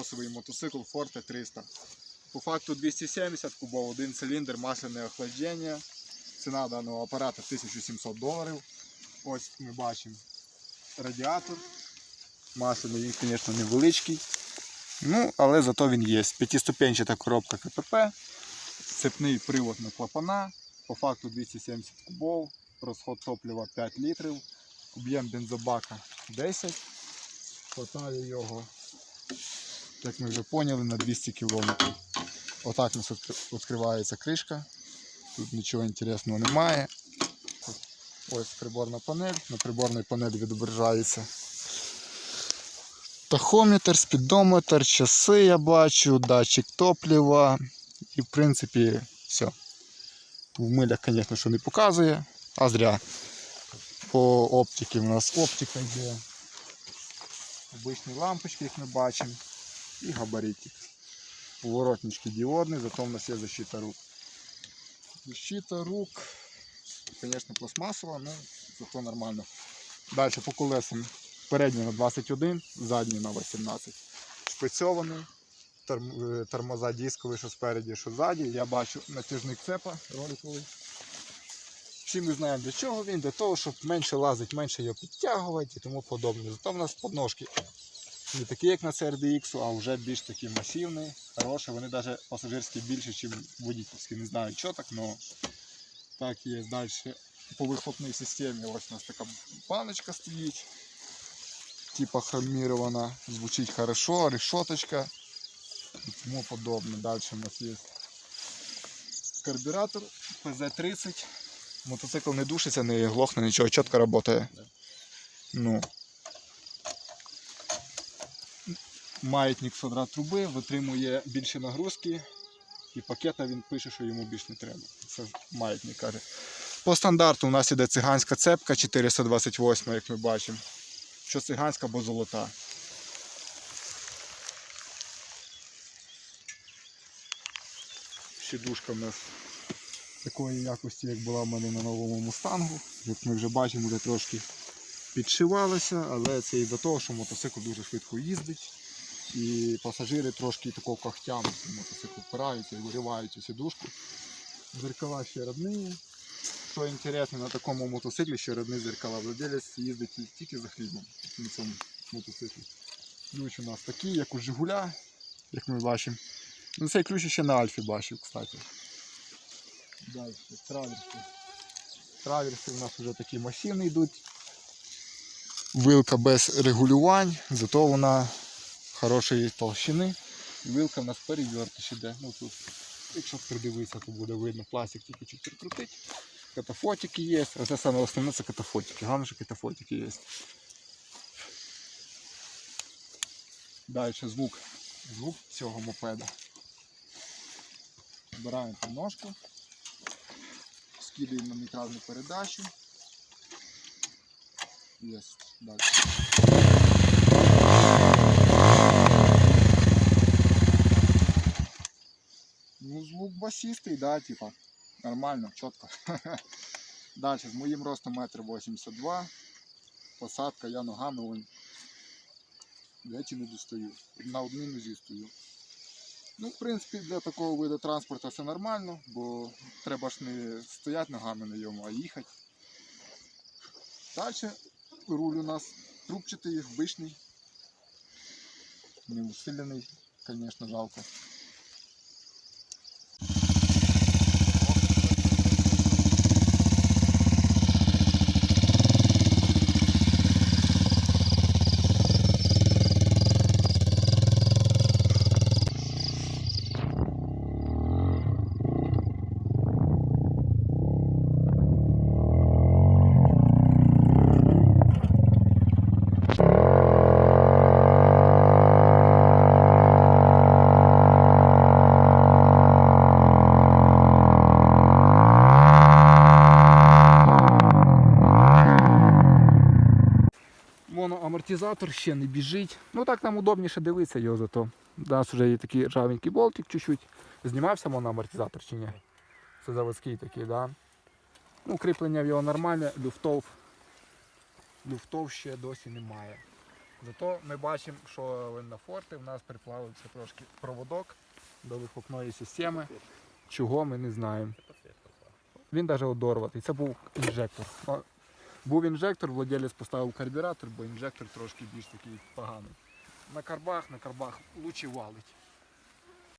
кросовий мотоцикл Forte 300. По факту 270 кубов, один циліндр, масляне охлаждення. Ціна даного апарата 1700 доларів. Ось ми бачимо радіатор. Масляний він, звісно, невеличкий. Ну, але зато він є. П'ятиступенчата коробка КПП, цепний привод на клапана, по факту 270 кубов, розход топлива 5 літрів, об'єм бензобака 10. Хватає його, як ми вже поняли, на 200 км. Отак у нас відкривається кришка. Тут нічого інтересного немає. Ось приборна панель. На приборній панелі відображається тахометр, спідометр, часи я бачу, датчик топлива. І в принципі все. В милях, звісно, що не показує, а зря. По оптиці у нас оптика йде. Обичні лампочки, як ми бачимо, і габаритик. Поворотнички діодні, зато в нас є защита рук. Защита рук, звісно, пластмасова, але зато нормально. Далі по колесам. Передній на 21, задній на 18. Шпицьований. Е, Тормоза дискові, що спереді, що ззаді. Я бачу натяжник цепа роликовий. Всі ми знаємо для чого він, для того, щоб менше лазить, менше його підтягувати і тому подобне. Зато в нас подножки не такі, як на CRDX, а вже більш такі масивні, хороші. Вони навіть пасажирські більше, ніж водительські. Не знаю, що так, але так є. Далі по вихлопній системі ось у нас така баночка стоїть. Типа хромірована, звучить хорошо, решеточка і тому подобне. Далі у нас є карбюратор PZ30. Мотоцикл не душиться, не глохне, нічого, чітко працює. Ну. Маятник квадрат труби, витримує більше нагрузки, і пакета він пише, що йому більше не треба. Це маятник каже. По стандарту у нас іде циганська цепка 428, як ми бачимо. Що циганська або золота. Сідушка в нас такої якості, як була в мене на новому мустангу. Як ми вже бачимо, вже трошки підшивалася, але це із-за того, що мотоцикл дуже швидко їздить. І пасажири трошки такого когтям мотоцикл впираються і виривають сідушку. Зеркала ще родні. Що інтересно, на такому мотоциклі ще родні зеркала. Владелець їздить тільки за хлібом на цьому мотоциклі. Ключ у нас такий, як у Жигуля, як ми бачимо. Ну, цей ключ ще на Альфі бачив, кстати. Далі, траверси. Траверси у нас вже такі масивні йдуть. Вилка без регулювань, зато вона хорошої толщини. Вилка в нас перевертиш іде. Ну, тут, якщо придивитися, то буде видно, пластик тільки чуть прикрутить. Катафотики є, а це саме основне це катафотики. Головне, що катафотики є. Далі звук, звук цього мопеда. Збираємо ножку, скидаємо на передачу. Є, далі. Звук да, типа. Нормально, чітко. Далі, з моїм ростом 1,82 м. Посадка, я ногами вон. Геть не достаю. На одній нозі стою. Ну, в принципі, для такого виду транспорту все нормально, бо треба ж не стояти ногами на ньому, а їхати. Далі руль у нас трубчатий, обичний. Не звісно, жалко. Моноамортизатор ще не біжить. Ну так нам удобніше дивитися його зато. У нас вже є такий ржавенький болтик чуть-чуть. Знімався моноамортизатор чи ні? Це заводський такий, да? Ну, кріплення в його нормальне, люфтов. Люфтов ще досі немає. Зато ми бачимо, що на форти в нас приплавився трошки проводок до вихлопної системи. Чого ми не знаємо. Він навіть одорватий. Це був інжектор. Був інжектор, владелець поставив карбюратор, бо інжектор трошки більш такий поганий. На карбах, на карбах лучі валить.